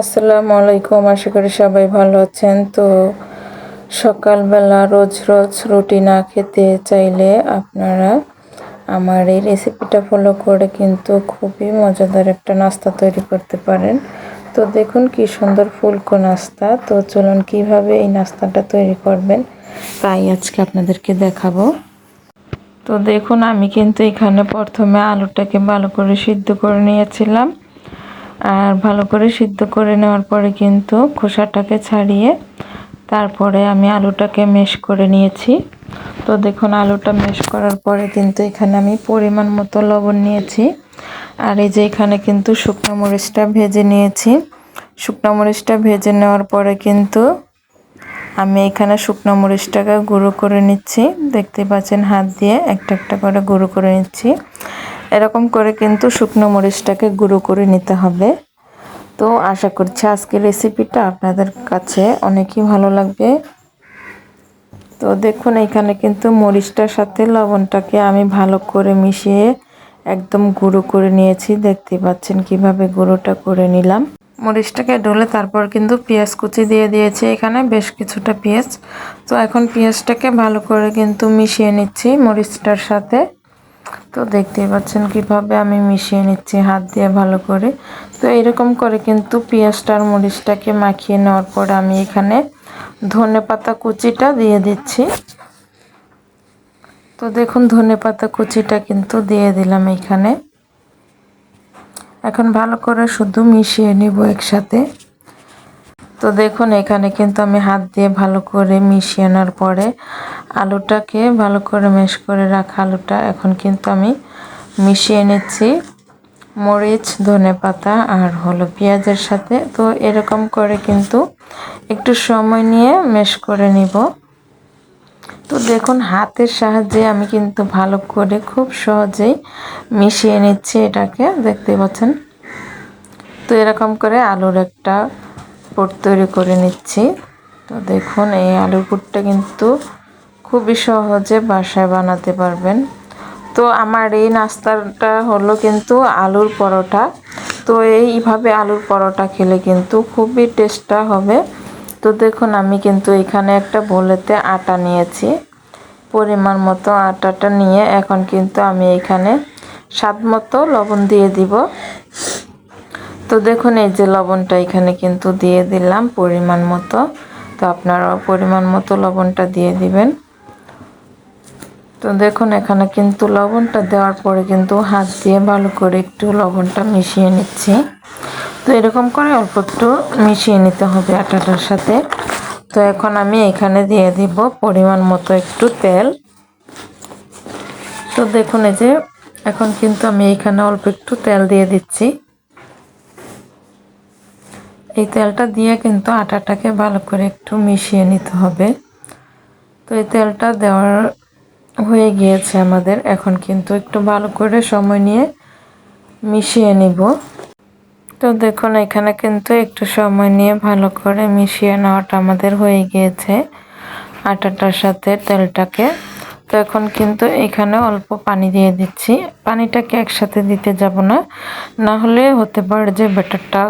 আসসালামু আলাইকুম, আশা করি সবাই ভালো আছেন। তো সকালবেলা রোজ রোজ রুটি না খেতে চাইলে আপনারা আমার এই রেসিপিটা ফলো করে কিন্তু খুবই মজাদার একটা নাস্তা তৈরি করতে পারেন। তো দেখুন কি সুন্দর ফুলকো নাস্তা। তো চলুন কীভাবে এই নাস্তাটা তৈরি করবেন, তাই আজকে আপনাদেরকে দেখাবো। তো দেখুন, আমি কিন্তু এখানে প্রথমে আলুটাকে ভালো করে সিদ্ধ করে নিয়েছিলাম। আর ভালো করে সিদ্ধ করে নেওয়ার পরে কিন্তু খোসাটাকে ছাড়িয়ে তারপরে আমি আলুটাকে মেশ করে নিয়েছি। তো দেখুন, আলুটা মেশ করার পরে কিন্তু এখানে আমি পরিমাণ মতো লবণ নিয়েছি। আর এই যে এখানে কিন্তু শুকনো মরিচটা ভেজে নিয়েছি। শুকনো মরিচটা ভেজে নেওয়ার পরে কিন্তু আমি এখানে শুকনো মরিচটাকে গুঁড়ো করে নিচ্ছি। দেখতে পাচ্ছেন, হাত দিয়ে একটা একটা করে গুঁড়ো করে নিচ্ছি। এরকম করে কিন্তু শুকনো মরিচটাকে গুঁড়ো করে নিতে হবে। তো আশা করছি আজকের রেসিপিটা আপনাদের কাছে অনেকই ভালো লাগবে। তো দেখুন, এখানে কিন্তু মরিচটার সাথে লবণটাকে আমি ভালো করে মিশিয়ে একদম গুঁড়ো করে নিয়েছি। দেখতে পাচ্ছেন কীভাবে গুঁড়োটা করে নিলাম। মরিচটাকে ডলে তারপর কিন্তু পেঁয়াজ কুচি দিয়ে দিয়েছি এখানে, বেশ কিছুটা পেঁয়াজ। তো এখন পেঁয়াজটাকে ভালো করে কিন্তু মিশিয়ে নিচ্ছি মরিচটার সাথে। তো দেখতেই পাচ্ছেন কীভাবে আমি মিশিয়ে নিচ্ছি, হাত দিয়ে ভালো করে। তো এরকম করে কিন্তু পেঁয়াজটার মরিচটাকে মাখিয়ে নেওয়ার পর আমি এখানে ধনে পাতা কুচিটা দিয়ে দিচ্ছি। তো দেখুন, ধনে পাতা কুচিটা কিন্তু দিয়ে দিলাম এখানে। এখন ভালো করে শুধু মিশিয়ে নিব একসাথে। তো দেখুন, এখানে কিন্তু আমি হাত দিয়ে ভালো করে মিশিয়ে আনার পরে আলুটাকে ভালো করে মেশ করে রাখা আলুটা এখন কিন্তু আমি মিশিয়ে নিচ্ছি। মরিচ, ধনে পাতা আর হলো পেঁয়াজের সাথে। তো এরকম করে কিন্তু একটু সময় নিয়ে মেশ করে নিব। তো দেখুন, হাতের সাহায্যে আমি কিন্তু ভালো করে খুব সহজেই মিশিয়ে নিচ্ছি এটাকে। দেখতে পাচ্ছেন? তো এরকম করে আলুর একটা পুর তৈরি করে নিচ্ছি। তো দেখুন, এই আলুর পুরটা কিন্তু খুবই সহজে বাসায় বানাতে পারবেন। তো আমার এই নাস্তাটা হলো কিন্তু আলুর পরোটা। তো এইভাবে আলুর পরোটা খেলে কিন্তু খুবই টেস্টটা হবে। তো দেখুন, আমি কিন্তু এখানে একটা বোলেতে আটা নিয়েছি। পরিমাণ মতো আটাটা নিয়ে এখন কিন্তু আমি এখানে স্বাদ মতো লবণ দিয়ে দিব। তো দেখুন, এই যে লবণটা এখানে কিন্তু দিয়ে দিলাম পরিমাণ মতো। তো আপনারাও পরিমাণ মতো লবণটা দিয়ে দিবেন। তো দেখুন, এখানে কিন্তু লবণটা দেওয়ার পরে কিন্তু হাত দিয়ে ভালো করে একটু লবণটা মিশিয়ে নিচ্ছি। তো এরকম করে অল্প একটু মিশিয়ে নিতে হবে আটাটার সাথে। তো এখন আমি এখানে দিয়ে দিব পরিমাণ মতো একটু তেল। তো দেখুন, এই যে এখন কিন্তু আমি এখানে অল্প একটু তেল দিয়ে দিচ্ছি। এই তেলটা দিয়ে কিন্তু আটাটাকে ভালো করে একটু মিশিয়ে নিতে হবে। তো এই তেলটা দেওয়ার হয়ে গিয়েছে আমাদের। এখন কিন্তু একটু ভালো করে সময় নিয়ে মিশিয়ে নিব। তো দেখুন, এখানে কিন্তু একটু সময় নিয়ে ভালো করে মিশিয়ে নেওয়াটা আমাদের হয়ে গিয়েছে আটাটার সাথে তেলটাকে। তো এখন কিন্তু এখানে অল্প পানি দিয়ে দিচ্ছি। পানিটাকে একসাথে দিতে যাব না না হলে হতে পারে যে ব্যাটারটা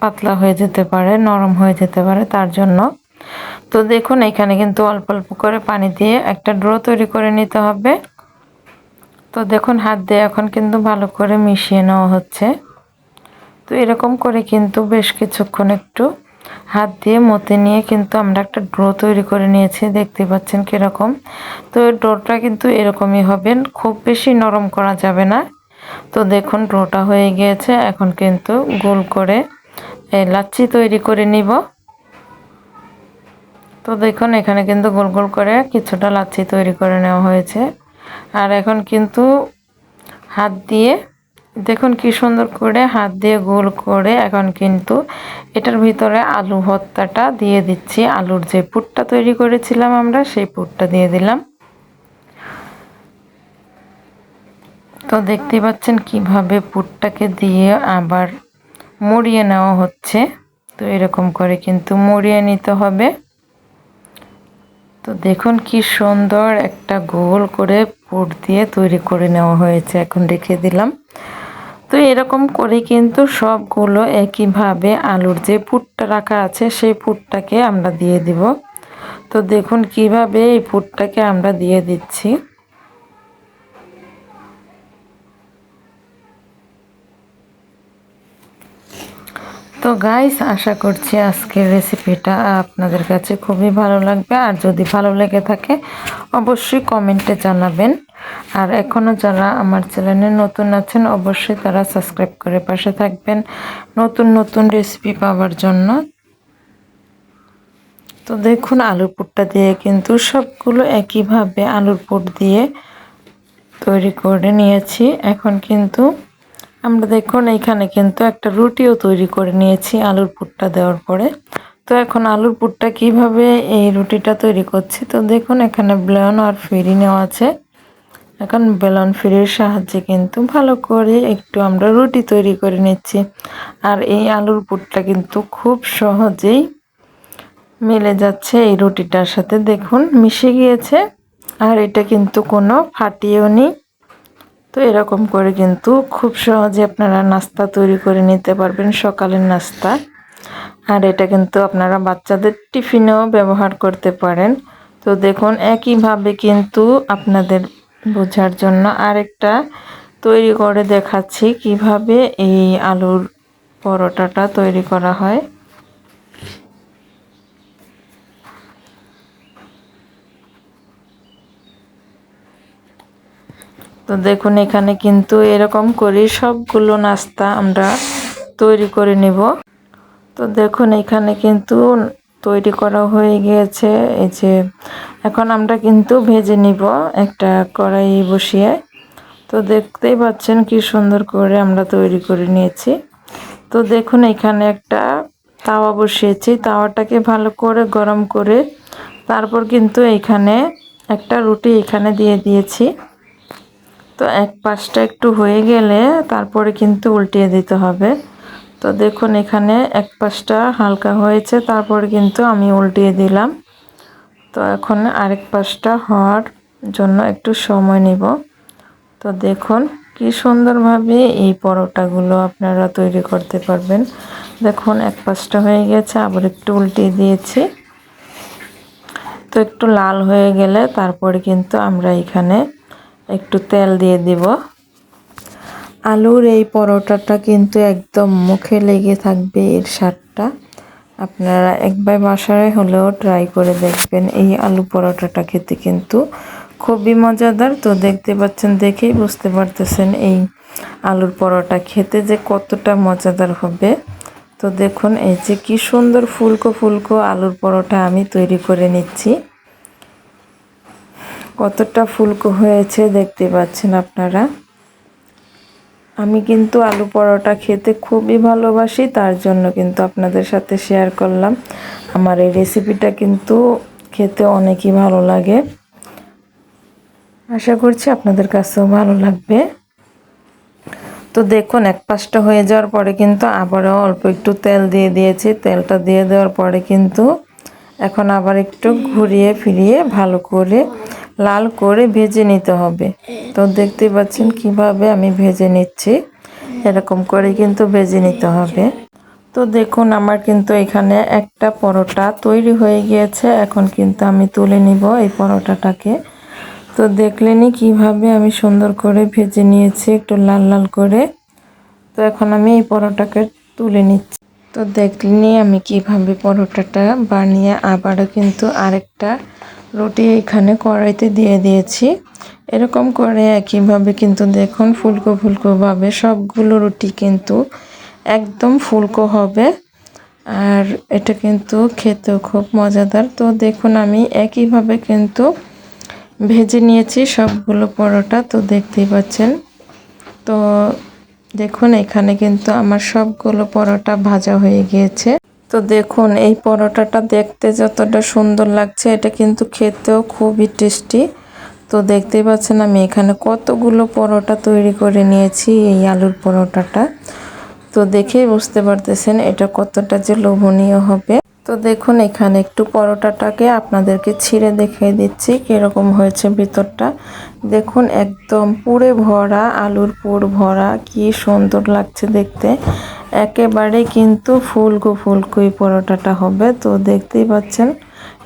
পাতলা হয়ে যেতে পারে, নরম হয়ে যেতে পারে, তার জন্য। তো দেখুন, এখানে কিন্তু অল্প অল্প করে পানি দিয়ে একটা ড্রো তৈরি করে নিতে হবে। তো দেখুন, হাত দিয়ে এখন কিন্তু ভালো করে মিশিয়ে নেওয়া হচ্ছে। তো এরকম করে কিন্তু বেশ কিছুক্ষণ একটু হাত দিয়ে মতে নিয়ে কিন্তু আমরা একটা ড্রো তৈরি করে নিয়েছি, দেখতে পাচ্ছেন কীরকম। তো এই ড্রোটা কিন্তু এরকমই হবে, খুব বেশি নরম করা যাবে না। তো দেখুন, ড্রোটা হয়ে গিয়েছে, এখন কিন্তু গোল করে লাচ্ছি তৈরি করে নিব। তো দেখুন, এখানে কিন্তু গোল গোল করে কিছুটা লাচ্ছি তৈরি করে নেওয়া হয়েছে। আর এখন কিন্তু হাত দিয়ে দেখুন কি সুন্দর করে হাত দিয়ে গোল করে এখন কিন্তু এটার ভিতরে আলু ভর্তাটা দিয়ে দিচ্ছি। আলুর যে পুরটা তৈরি করেছিলাম আমরা, সেই পুরটা দিয়ে দিলাম। তো দেখতে পাচ্ছেন কীভাবে পুরটাকে দিয়ে আবার মুড়িয়ে নেওয়া হচ্ছে। তো এরকম করে কিন্তু মুড়িয়ে নিতে হবে। তো দেখুন কি সুন্দর একটা গোল করে পুর দিয়ে তৈরি করে নেওয়া হয়েছে এখন রেখে দিলাম। তো এরকম করে কিন্তু সবগুলো একইভাবে আলুর যে পুরটা রাখা আছে সেই পুরটাকে আমরা দিয়ে দিব। তো দেখুন কীভাবে এই পুরটাকে আমরা দিয়ে দিচ্ছি। তো গাইস আশা করছি আজকের রেসিপিটা আপনাদের কাছে খুবই ভালো লাগবে। আর যদি ভালো লেগে থাকে, অবশ্যই কমেন্টে জানাবেন। আর এখনও যারা আমার চ্যানেলে নতুন আছেন, অবশ্যই তারা সাবস্ক্রাইব করে পাশে থাকবেন নতুন নতুন রেসিপি পাওয়ার জন্য। তো দেখুন, আলুর পুরটা দিয়ে কিন্তু সবগুলো একইভাবে আলুর পুর দিয়ে তৈরি করে নিয়েছি। এখন কিন্তু আমরা দেখুন এইখানে কিন্তু একটা রুটিও তৈরি করে নিয়েছি আলুর পুরটা দেওয়ার পরে। তো এখন আলুর পুরটা কীভাবে এই রুটিটা তৈরি করছি? তো দেখুন এখানে ব্লেন আর ফিরি নেওয়া আছে। এখন বেলন ফিরির সাহায্যে কিন্তু ভালো করে একটু আমরা রুটি তৈরি করে নিচ্ছি। আর এই আলুর পুরটা কিন্তু খুব সহজেই মিলে যাচ্ছে এই রুটিটার সাথে। দেখুন মিশে গিয়েছে। আর এটা কিন্তু কোনো ফাটিয়েও নি। তো এরকম করে কিন্তু খুব সহজে আপনারা নাস্তা তৈরি করে নিতে পারবেন সকালের নাস্তা। আর এটা কিন্তু আপনারা বাচ্চাদের টিফিনেও ব্যবহার করতে পারেন। তো দেখুন, একইভাবে কিন্তু আপনাদের বোঝার জন্য আরেকটা তৈরি করে দেখাচ্ছি কীভাবে এই আলুর পরোটাটা তৈরি করা হয়। তো দেখুন, এখানে কিন্তু এরকম করে সবগুলো নাস্তা আমরা তৈরি করে নিব। তো দেখুন, এখানে কিন্তু তৈরি করা হয়ে গিয়েছে। এই যে এখন আমরা কিন্তু ভেজে নিব একটা কড়াই বসিয়ে। তো দেখতেই পাচ্ছেন কি সুন্দর করে আমরা তৈরি করে নিয়েছি। তো দেখুন, এখানে একটা তাওয়া বসিয়েছি। তাওয়াটাকে ভালো করে গরম করে তারপর কিন্তু এখানে একটা রুটি এখানে দিয়ে দিয়েছি। তো এক পাশটা একটু হয়ে গেলে তারপরে কিন্তু উল্টিয়ে দিতে হবে। তো দেখুন এখানে এক পাশটা হালকা হয়েছে, তারপরে কিন্তু আমি উল্টিয়ে দিলাম। তো এখন আরেক পাশটা হওয়ার জন্য একটু সময় নিব। তো দেখুন কি সুন্দরভাবে এই পরোটাগুলো আপনারা তৈরি করতে পারবেন। দেখুন এক পাশটা হয়ে গেছে, আবার একটু উল্টিয়ে দিয়েছি। তো একটু লাল হয়ে গেলে তারপরে কিন্তু আমরা এখানে একটু তেল দিয়ে দিব। আলুর এই পরোটাটা কিন্তু একদম মুখে লেগে থাকবে এর স্বাদটা। আপনারা একবার বাসায় হলেও ট্রাই করে দেখবেন এই আলু পরোটাটা খেতে কিন্তু খুবই মজাদার। তো দেখতে পাচ্ছেন, দেখেই বুঝতে পারতেছেন এই আলুর পরোটা খেতে যে কতটা মজাদার হবে। তো দেখুন, এই যে কি সুন্দর ফুলকো ফুলকো আলুর পরোটা আমি তৈরি করে নিচ্ছি। কতটা ফুলকো হয়েছে দেখতে পাচ্ছেন আপনারা। আমি কিন্তু আলু পরোটা খেতে খুবই ভালোবাসি, তার জন্য কিন্তু আপনাদের সাথে শেয়ার করলাম। আমার এই রেসিপিটা কিন্তু খেতে অনেকই ভালো লাগে। আশা করছি আপনাদের কাছেও ভালো লাগবে। তো দেখুন, এক পাশটা হয়ে যাওয়ার পরে কিন্তু আবারও অল্প একটু তেল দিয়ে দিয়েছি। তেলটা দিয়ে দেওয়ার পরে কিন্তু এখন আবার একটু ঘুরিয়ে ফিরিয়ে ভালো করে লাল করে ভেজে নিতে হবে। তো দেখতে পাচ্ছেন কীভাবে আমি ভেজে নিচ্ছি। এরকম করে কিন্তু ভেজে নিতে হবে। তো দেখুন, আমার কিন্তু এখানে একটা পরোটা তৈরি হয়ে গিয়েছে। এখন কিন্তু আমি তুলে নিব এই পরোটাটাকে। তো দেখলেনি কীভাবে আমি সুন্দর করে ভেজে নিয়েছি, একটু লাল লাল করে। তো এখন আমি এই পরোটাকে তুলে নিচ্ছি। তো দেখলেনি আমি কীভাবে পরোটাটা বানিয়ে আবারও কিন্তু আরেকটা রুটি এখানে কড়াইতে দিয়ে দিয়েছি। এরকম করে একইভাবে কিন্তু দেখুন ফুলকো ফুলকোভাবে সবগুলো রুটি কিন্তু একদম ফুলকো হবে। আর এটা কিন্তু খেতেও খুব মজাদার। তো দেখুন আমি একইভাবে কিন্তু ভেজে নিয়েছি সবগুলো পরোটা, তো দেখতেই পাচ্ছেন। তো দেখুন এখানে কিন্তু আমার সবগুলো পরোটা ভাজা হয়ে গিয়েছে। তো দেখুন, এই পরোটাটা দেখতে যতটা সুন্দর লাগছে, এটা কিন্তু খেতেও খুবই টেস্টি। তো দেখতেই পাচ্ছেন আমি এখানে কতগুলো পরোটা তৈরি করে নিয়েছি এই আলুর পরোটাটা। তো দেখেই বুঝতে পারতেছেন এটা কতটা যে লোভনীয় হবে। তো দেখুন, এখানে একটু পরোটাটাকে আপনাদেরকে ছিঁড়ে দেখিয়ে দিচ্ছি, কীরকম হয়েছে ভিতরটা। দেখুন, একদম পুরে ভরা, আলুর পুর ভরা, কি সুন্দর লাগছে দেখতে। একেবারে কিন্তু ফুলকো ফুলকুই পরোটাটা হবে, তো দেখতেই পাচ্ছেন,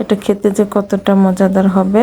এটা খেতে যে কতটা মজাদার হবে।